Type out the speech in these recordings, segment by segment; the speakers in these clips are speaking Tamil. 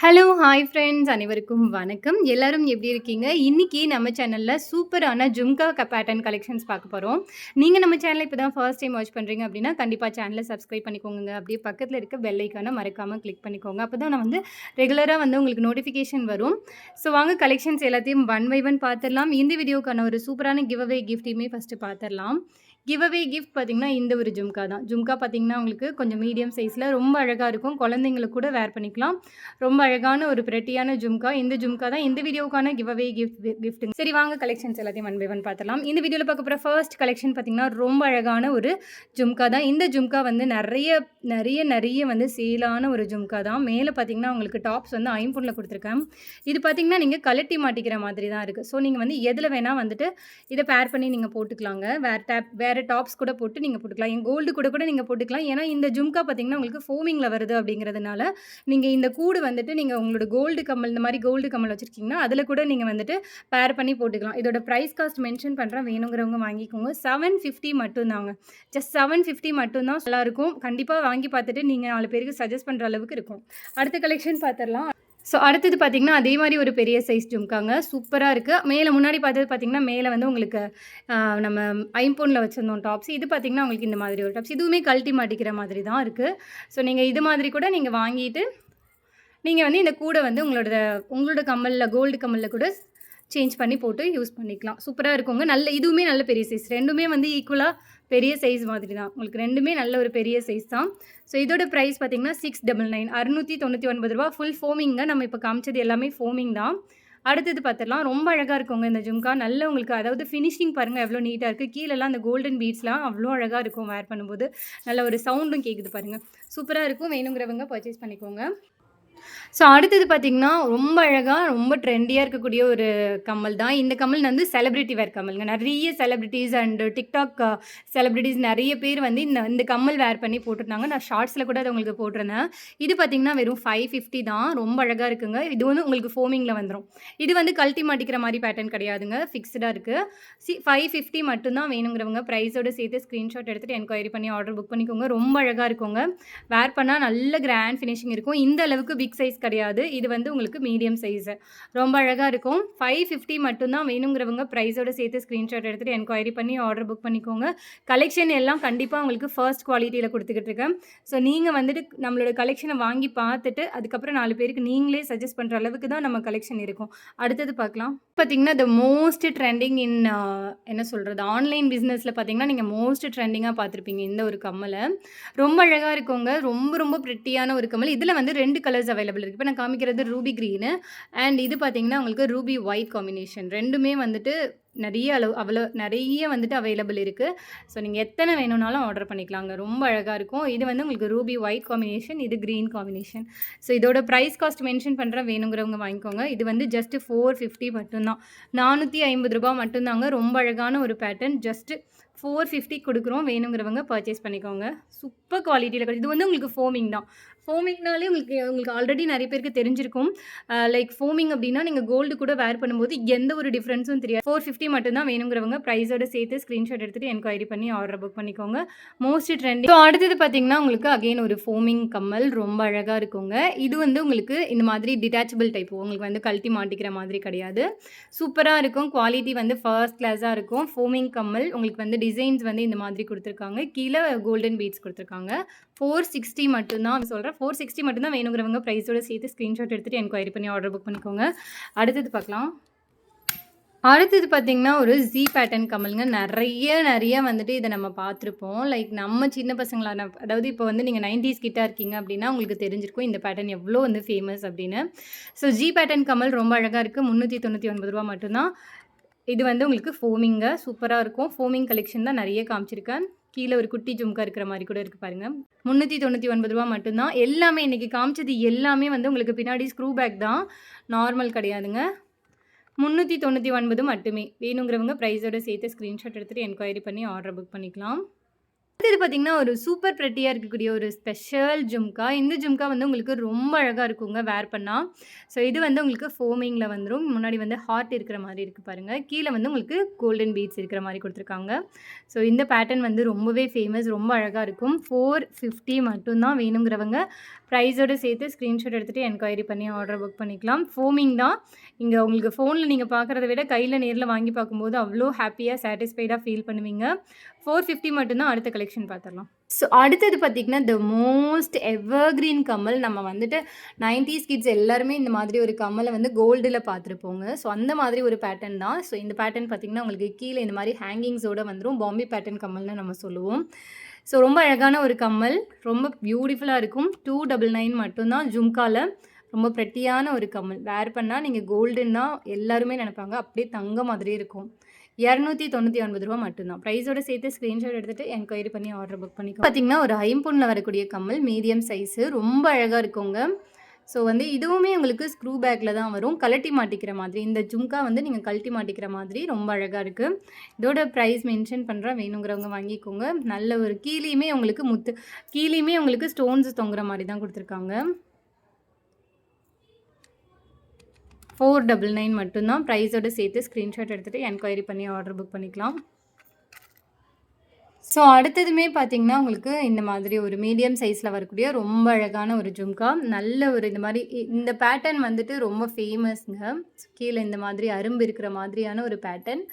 ஹலோ ஹாய் ஃப்ரெண்ட்ஸ் அனைவருக்கும் வணக்கம். எல்லாரும் எப்படி இருக்கீங்க? இன்றைக்கி நம்ம சேனலில் சூப்பரான ஜும்கா க பேட்டர்ன் கலெக்ஷன்ஸ் பார்க்க போகிறோம் நீங்கள் நம்ம சேனலை இப்போ தான் ஃபர்ஸ்ட் டைம் வாட்ச் பண்ணுறீங்க அப்படின்னா கண்டிப்பாக சேனலை சப்ஸ்கிரைப் பண்ணிக்கோங்க. அப்படியே பக்கத்தில் இருக்க பெல் மறக்காமல் கிளிக் பண்ணிக்கோங்க. அப்போ தான் நான் வந்து ரெகுலராக வந்து உங்களுக்கு நோட்டிஃபிகேஷன் வரும். ஸோ வாங்க கலெக்ஷன்ஸ் எல்லாத்தையும் ஒன் பை ஒன் பார்த்துடலாம். இந்த வீடியோக்கான ஒரு சூப்பரான கிவ் அவே கிஃப்ட்டையுமே ஃபஸ்ட்டு பார்த்துடலாம். கிவ் அவே கிஃப்ட் பார்த்திங்கன்னா இந்த ஒரு ஜும்கா தான். ஜும்கா பார்த்திங்கன்னா உங்களுக்கு கொஞ்சம் மீடியம் சைஸில் ரொம்ப அழகாக இருக்கும். குழந்தைங்களுக்கு கூட வேர் பண்ணிக்கலாம். ரொம்ப அழகான ஒரு பிரட்டியான ஜும்கா. இந்த ஜும்கா தான் இந்த வீடியோக்கான கிவ் அவே கிஃப்ட் கிஃப்ட்டுங்க சரி வாங்க கலெக்ஷன்ஸ் எல்லாத்தையும் ஒன் பை ஒன் பார்த்தலாம் இந்த வீடியோவில் பார்க்க போகிற ஃபர்ஸ்ட் கலெக்ஷன் பார்த்திங்கன்னா ரொம்ப அழகான ஒரு ஜும்கா தான். இந்த ஜும்கா வந்து நிறைய நிறைய நிறைய வந்து சேலான ஒரு ஜும்கா தான். மேலே பார்த்திங்கன்னா உங்களுக்கு டாப்ஸ் வந்து ஐம்பூனில் கொடுத்துருக்கேன். இது பார்த்திங்கன்னா நீங்கள் கலட்டி மாட்டிக்கிற மாதிரி தான் இருக்குது ஸோ நீங்கள் வந்து எதில் வேணால் வந்துட்டு இதை பேர் பண்ணி நீங்கள் போட்டுக்கலாங்க. வேறு டேப் வேறு டாப்ஸ் கூட போட்டு நீங்கள் போட்டுக்கலாம். என் கோல்டு கூட கூட நீங்கள் போட்டுக்கலாம். ஏன்னா இந்த ஜும்கா பார்த்தீங்கன்னா உங்களுக்கு ஃபோமிங்கில் வருது அப்படிங்கிறதுனால நீங்கள் இந்த கூடு வந்துட்டு நீங்கள் உங்களோட கோல்டு கம்மல் இந்த மாதிரி கோல்டு கம்மல் வச்சுருக்கீங்கன்னா அதில் கூட நீங்கள் வந்துட்டு பேர் பண்ணி போட்டுக்கலாம். இதோட ப்ரைஸ் காஸ்ட் மென்ஷன் பண்ணுறேன் வேணுங்கிறவங்க வாங்கிக்கோங்க. செவன் ஃபிஃப்டி மட்டும்தாங்க. ஜஸ்ட் செவன் ஃபிஃப்டி மட்டும்தான் நல்லாயிருக்கும். கண்டிப்பாக வாங்கி பார்த்துட்டு நீங்கள் நாலு பேருக்கு சஜஸ்ட் பண்ணுற அளவுக்கு இருக்கும். அடுத்த கலெக்ஷன் பார்த்துடலாம் ஸோ அடுத்தது பார்த்திங்கன்னா அதே மாதிரி ஒரு பெரிய சைஸ் ஜும்காங்க. சூப்பராக இருக்குது மேலே முன்னாடி பார்த்தது பார்த்திங்கன்னா மேலே வந்து உங்களுக்கு நம்ம ஐம்போனில் வச்சுருந்தோம் டாப்ஸ் இது பார்த்திங்கன்னா உங்களுக்கு இந்த மாதிரி ஒரு டாப்ஸ் இதுவுமே கழட்டி மாட்டிக்கிற மாதிரி தான் இருக்குது ஸோ நீங்கள் இது மாதிரி கூட நீங்கள் வாங்கிட்டு நீங்கள் வந்து இந்த கூடை வந்து உங்களோட உங்களோட கம்மலில் கோல்டு கம்மலில் கூட சேஞ்ச் பண்ணி போட்டு யூஸ் பண்ணிக்கலாம். சூப்பராக இருக்குங்க. நல்ல இதுவுமே நல்ல பெரிய சைஸ் ரெண்டுமே வந்து ஈக்குவலாக பெரிய சைஸ் மாதிரி தான் உங்களுக்கு ரெண்டுமே நல்ல ஒரு பெரிய சைஸ் தான். ஸோ இதோட ப்ரைஸ் பார்த்தீங்கன்னா சிக்ஸ் டபுள் நைன் அறுநூற்றி தொண்ணூற்றி ஒன்பது ரூபா ஃபுல் ஃபோமிங்க நம்ம இப்போ காமிச்சது எல்லாமே ஃபோமிங் தான். அடுத்தது பார்த்துடலாம். ரொம்ப அழகாக இருக்குங்க இந்த ஜும்கா. நல்ல உங்களுக்கு அதாவது ஃபினிஷிங் பாருங்கள் எவ்வளோ நீட்டாக இருக்குது கீழெல்லாம் அந்த கோல்டன் பீட்ஸ்லாம் அவ்வளோ அழகாக இருக்கும் வேர் பண்ணும்போது. நல்ல ஒரு சவுண்டும் கேட்குது பாருங்கள் சூப்பராக இருக்கும். வேணுங்கிறவங்க பர்ச்சேஸ் பண்ணிக்கோங்க. ஸோ அடுத்தது பார்த்திங்கன்னா ரொம்ப அழகாக ரொம்ப ட்ரெண்டியாக இருக்கக்கூடிய ஒரு கம்மல் தான். இந்த கம்மல் வந்து செலிப்ரிட்டி வேர் கம்மலுங்க. நிறைய செலிப்ரிட்டிஸ் அண்ட் டிக்டாக் செலிப்ரிட்டிஸ் நிறைய பேர் வந்து இந்த இந்த கம்மல் வேர் பண்ணி போட்டிருந்தாங்க. நான் ஷார்ட்ஸில் கூட அதை உங்களுக்கு போட்டிருந்தேன். இது பார்த்திங்கன்னா வெறும் ஃபைவ் ஃபிஃப்டி தான். ரொம்ப அழகாக இருக்குங்க. இது வந்து உங்களுக்கு ஃபோமிங்கில் வந்துடும் இது வந்து கழட்டி மாட்டிக்கிற மாதிரி பேட்டர்ன் கிடையாதுங்க. ஃபிக்ஸ்டாக இருக்குது சி ஃபைவ் ஃபிஃப்டி மட்டும்தான் வேணுங்கிறவங்க ப்ரைஸோட சேர்த்து ஸ்க்ரீன்ஷாட் எடுத்துகிட்டு என்கொயரி பண்ணி ஆர்டர் புக் பண்ணிக்கோங்க. ரொம்ப அழகாக இருக்குங்க. வேர் பண்ணால் நல்ல கிராண்ட் ஃபினிஷிங் இருக்கும். இந்த அளவுக்கு பிக் சைஸ் கிடையாது. இது வந்து உங்களுக்கு மீடியம் சைஸு ரொம்ப அழகாக இருக்கும். ஃபைவ் ஃபிஃப்டி மட்டும்தான் வேணுங்கிறவங்க ப்ரைஸோட சேர்த்து ஸ்க்ரீன்ஷாட் எடுத்துகிட்டு என்கொயரி பண்ணி ஆர்டர் புக் பண்ணிக்கோங்க. கலெக்ஷன் எல்லாம் கண்டிப்பாக உங்களுக்கு ஃபர்ஸ்ட் குவாலிட்டியில் கொடுத்துக்கிட்டு இருக்கேன். ஸோ நீங்கள் வந்துட்டு நம்மளோட கலெக்ஷனை வாங்கி பார்த்துட்டு அதுக்கப்புறம் நாலு பேருக்கு நீங்களே சஜஸ்ட் பண்ணுற அளவுக்கு தான் நம்ம கலெக்ஷன் இருக்கும். அடுத்தது பார்க்கலாம். பார்த்தீங்கன்னா த மோஸ்ட் ட்ரெண்டிங் இன் என்ன சொல்கிறது ஆன்லைன் பிஸ்னஸில் பார்த்தீங்கன்னா நீங்கள் மோஸ்ட் ட்ரெண்டிங்காக பார்த்துருப்பீங்க இந்த ஒரு கம்மலை ரொம்ப அழகாக இருக்கவங்க ரொம்ப ரொம்ப ப்ரிட்டியான ஒரு கம்மல். இதில் வந்து ரெண்டு கலர்ஸ் அவைலபிள் இருக்குது இப்போ நான் காமிக்கிறது ரூபி க்ரீனு அண்ட் இது பார்த்தீங்கன்னா உங்களுக்கு ரூபி ஒயிட் காம்பினேஷன் ரெண்டுமே வந்துட்டு நிறைய அளவு அவ்வளோ நிறைய வந்துட்டு அவைலபிள் இருக்குது ஸோ நீங்கள் எத்தனை வேணும்னாலும் ஆர்டர் பண்ணிக்கலாங்க. ரொம்ப அழகாக இருக்கும். இது வந்து உங்களுக்கு ரூபி ஒயிட் காம்பினேஷன் இது க்ரீன் காம்பினேஷன் ஸோ இதோட ப்ரைஸ் காஸ்ட் மென்ஷன் பண்ணுற வேணுங்கிறவங்க வாங்கிக்கோங்க. இது வந்து ஜஸ்ட் ஃபோர் ஃபிஃப்டி மட்டும்தான். நானூற்றி ஐம்பது ரூபா மட்டும்தாங்க. ரொம்ப அழகான ஒரு பேட்டர்ன் ஜஸ்ட்டு ஃபோர் ஃபிஃப்டி கொடுக்குறோம். வேணுங்கிறவங்க பர்ச்சேஸ் பண்ணிக்கோங்க. சூப்பர் குவாலிட்டியில் இது வந்து உங்களுக்கு ஃபோமிங் தான். ஃபோமிங்னாலே உங்களுக்கு உங்களுக்கு ஆல்ரெடி நிறைய பேருக்கு தெரிஞ்சிருக்கும். லைக் ஃபோமிங் அப்படின்னா நீங்கள் கோல்டு கூட வேர் பண்ணும்போது எந்த ஒரு டிஃப்ரென்ஸும் தெரியாது. ஃபோர் ஃபிஃப்டி மட்டும்தான் வேணுங்கிறவங்க ப்ரைஸோட சேர்த்து ஸ்க்ரீன்ஷாட் எடுத்துகிட்டு என்கொயரி பண்ணி ஆர்டர் புக் பண்ணிக்கோங்க. மோஸ்ட் ட்ரெண்டிங் ஸோ அடுத்தது பார்த்தீங்கன்னா உங்களுக்கு அகைன் ஒரு ஃபோமிங் கம்மல் ரொம்ப அழகாக இருக்குங்க. இது வந்து உங்களுக்கு இந்த மாதிரி டிட்டாச்சபிள் டைப் உங்களுக்கு வந்து கழட்டி மாட்டிக்கிற மாதிரி கிடையாது. சூப்பராக இருக்கும். குவாலிட்டி வந்து ஃபர்ஸ்ட் கிளாஸாக இருக்கும். ஃபோமிங் கம்மல் உங்களுக்கு வந்து டிசைன்ஸ் வந்து இந்த மாதிரி கொடுத்துருக்காங்க. கீழே கோல்டன் பீட்ஸ் கொடுத்துருக்காங்க. ஃபோர் சிக்ஸ்டி மட்டும்தான் சொல்கிறேன் ஃபோர் சிக்ஸ்டி மட்டும்தான் வேணுங்கிறவங்க ப்ரைஸோட சேர்த்து ஸ்க்ரீன்ஷாட் எடுத்துகிட்டு என்கொயரி பண்ணி ஆர்டர் புக் பண்ணிக்கோங்க. அடுத்தது பார்க்கலாம். அடுத்தது பார்த்திங்கன்னா ஒரு ஜி பேட்டர்ன் கமலுங்க. நிறைய நிறைய வந்துட்டு இதை நம்ம பார்த்துருப்போம். லைக் நம்ம சின்ன பசங்களான அதாவது இப்போ வந்து நீங்கள் நைன்டிஸ் கிட்டே இருக்கீங்க அப்படின்னா உங்களுக்கு தெரிஞ்சிருக்கும் இந்த பேட்டர்ன் எவ்வளோ வந்து ஃபேமஸ் அப்படின்னு. ஸோ ஜி பேட்டர்ன் கமல் ரொம்ப அழகாக இருக்குது முந்நூற்றி தொண்ணூற்றி ஒன்பது ரூபா மட்டும்தான். இது வந்து உங்களுக்கு ஃபோமிங்க சூப்பராக இருக்கும். ஃபோமிங் கலெக்ஷன் தான் நிறைய காமிச்சிருக்கேன். கீழே ஒரு குட்டி ஜும்கா இருக்கிற மாதிரி கூட இருக்குது பாருங்கள் முந்நூற்றி தொண்ணூற்றி ஒன்பது ரூபா மட்டும்தான். எல்லாமே இன்றைக்கி காமிச்சது எல்லாமே வந்து உங்களுக்கு பின்னாடி ஸ்க்ரூ பேக் தான். நார்மல் கிடையாதுங்க. முந்நூற்றி தொண்ணூற்றி ஒன்பது மட்டுமே. வேணுங்கிறவங்க ப்ரைஸோட சேர்த்து ஸ்க்ரீன்ஷாட் எடுத்துகிட்டு என்கொயரி பண்ணி ஆர்டர் புக் பண்ணிக்கலாம். அடுத்தது பார்த்தீங்கன்னா, ஒரு சூப்பர் ப்ரெட்டியாக இருக்கக்கூடிய ஒரு ஸ்பெஷல் ஜும்கா. இந்த ஜும்கா வந்து உங்களுக்கு ரொம்ப அழகாக இருக்குங்க வேர் பண்ணா. ஸோ இது வந்து உங்களுக்கு ஃபோமிங்கில் வந்துடும் முன்னாடி வந்து ஹார்ட் இருக்கிற மாதிரி இருக்கு பாருங்க. கீழே வந்து உங்களுக்கு கோல்டன் பீட்ஸ் இருக்கிற மாதிரி கொடுத்துருக்காங்க ஸோ இந்த பேட்டர்ன் வந்து ரொம்பவே ஃபேமஸ். ரொம்ப அழகாக இருக்கும். ஃபோர் ஃபிஃப்டி மட்டும்தான் வேணுங்கிறவங்க ப்ரைஸோட சேர்த்து ஸ்க்ரீன்ஷாட் எடுத்துகிட்டு என்கொயரி பண்ணி ஆர்டர் புக் பண்ணிக்கலாம். ஃபோமிங் தான். இங்கே உங்களுக்கு ஃபோனில் நீங்கள் பார்க்குறத விட கையில் நேரில் வாங்கி பார்க்கும்போது அவ்வளோ ஹாப்பியாக சாட்டிஸ்ஃபைடாக ஃபீல் பண்ணுவீங்க. 450 மட்டும் தான். அடுத்த கலெக்ஷன் பார்த்துடலாம் ஸோ அடுத்தது பார்த்தீங்கன்னா, the most evergreen Kamal நம்ம வந்துட்டு 90ஸ் கிட்ஸ் எல்லாருமே இந்த மாதிரி ஒரு கமலை வந்து கோல்டில் பார்த்துருப்போங்க. ஸோ அந்த மாதிரி ஒரு பேட்டர்ன் தான். ஸோ இந்த பேட்டர்ன் பார்த்தீங்கன்னா, உங்களுக்கு கீழே இந்த மாதிரி ஹேங்கிங்ஸோடு வந்துடும் பாம்பே பேட்டர்ன் கமல்னு நம்ம சொல்லுவோம். ஸோ ரொம்ப அழகான ஒரு கம்மல். ரொம்ப பியூட்டிஃபுல்லாக இருக்கும். டூ டபுள் நைன் மட்டும்தான் ஜும்காவில் ரொம்ப ப்ரெட்டியான ஒரு கம்மல். வேர் பண்ணால் நீங்கள் கோல்டுன்னா எல்லாருமே நினைப்பாங்க அப்படியே தங்க மாதிரியே இருக்கும். ரூ. 299 மட்டும் தான். ப்ரைஸோட சேர்த்து ஸ்க்ரீன்ஷாட் எடுத்துட்டு என்கொயரி பண்ணி ஆர்டர் புக் பண்ணிக்கோ பார்த்தீங்கன்னா, ஒரு ஐம்பொன்னில் வரக்கூடிய கம்மல். Medium size. ரொம்ப அழகாக இருக்குங்க. ஸோ வந்து இதுவுமே உங்களுக்கு ஸ்க்ரூ பேக்கில் தான் வரும். கழட்டி மாட்டிக்கிற மாதிரி. இந்த ஜும்கா வந்து நீங்கள் கழட்டி மாட்டிக்கிற மாதிரி ரொம்ப அழகாக இருக்குது இதோட ப்ரைஸ் மென்ஷன் பண்றேன். வேணுங்கிறவங்க வாங்கிக்கோங்க. நல்ல ஒரு கீழேயுமே உங்களுக்கு முத்து கீழேயுமே உங்களுக்கு ஸ்டோன்ஸ் தொங்குற மாதிரி தான் கொடுத்துருக்காங்க 499 மட்டும் தான். ப்ரைஸோட சேர்த்து ஸ்க்ரீன்ஷாட் எடுத்துட்டு என்கொயரி பண்ணி ஆர்டர் புக் பண்ணிக்கலாம். ஸோ அடுத்ததுமே பார்த்திங்கன்னா உங்களுக்கு இந்த மாதிரி ஒரு மீடியம் சைஸில் வரக்கூடிய ரொம்ப அழகான ஒரு ஜும்கா. நல்ல ஒரு இந்த மாதிரி இந்த பேட்டர்ன் வந்துட்டு ரொம்ப ஃபேமஸ்ங்க. கீழே இந்த மாதிரி அரும்பு இருக்கிற மாதிரியான ஒரு பேட்டர்ன்.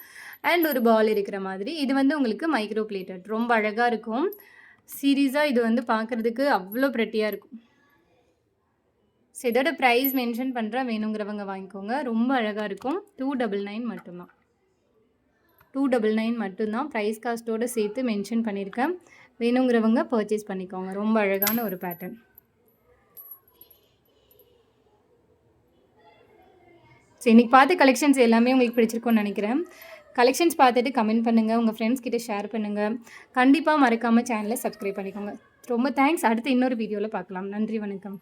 அண்ட் ஒரு பால் இருக்கிற மாதிரி. இது வந்து உங்களுக்கு மைக்ரோ பிளேட்டட். ரொம்ப அழகாக இருக்கும். சீரீஸாக இது வந்து பார்க்குறதுக்கு அவ்வளோ ப்ரெட்டியாக இருக்கும். ஸோ இதோட ப்ரைஸ் மென்ஷன் பண்ணுறேன் வேணுங்கிறவங்க வாங்கிக்கோங்க. ரொம்ப அழகாக இருக்கும். டூ டபுள் நைன் மட்டும்தான் டூ டபுள் நைன் மட்டும்தான் ப்ரைஸ் காஸ்ட்டோடு சேர்த்து மென்ஷன் பண்ணியிருக்கேன். வேணுங்கிறவங்க பர்ச்சேஸ் பண்ணிக்கோங்க. ரொம்ப அழகான ஒரு பேட்டர்ன். ஸோ இன்றைக்கி பார்த்த கலெக்ஷன்ஸ் எல்லாமே உங்களுக்கு பிடிச்சிருக்கும்னு நினைக்கிறேன் கலெக்ஷன்ஸ் பார்த்துட்டு கமெண்ட் பண்ணுங்கள் உங்கள் ஃப்ரெண்ட்ஸ் கிட்டே ஷேர் பண்ணுங்கள் கண்டிப்பாக மறக்காமல் சேனலை சப்ஸ்கிரைப் பண்ணிக்கோங்க. ரொம்ப தேங்க்ஸ். அடுத்து இன்னொரு வீடியோவில் பார்க்கலாம். நன்றி, வணக்கம்.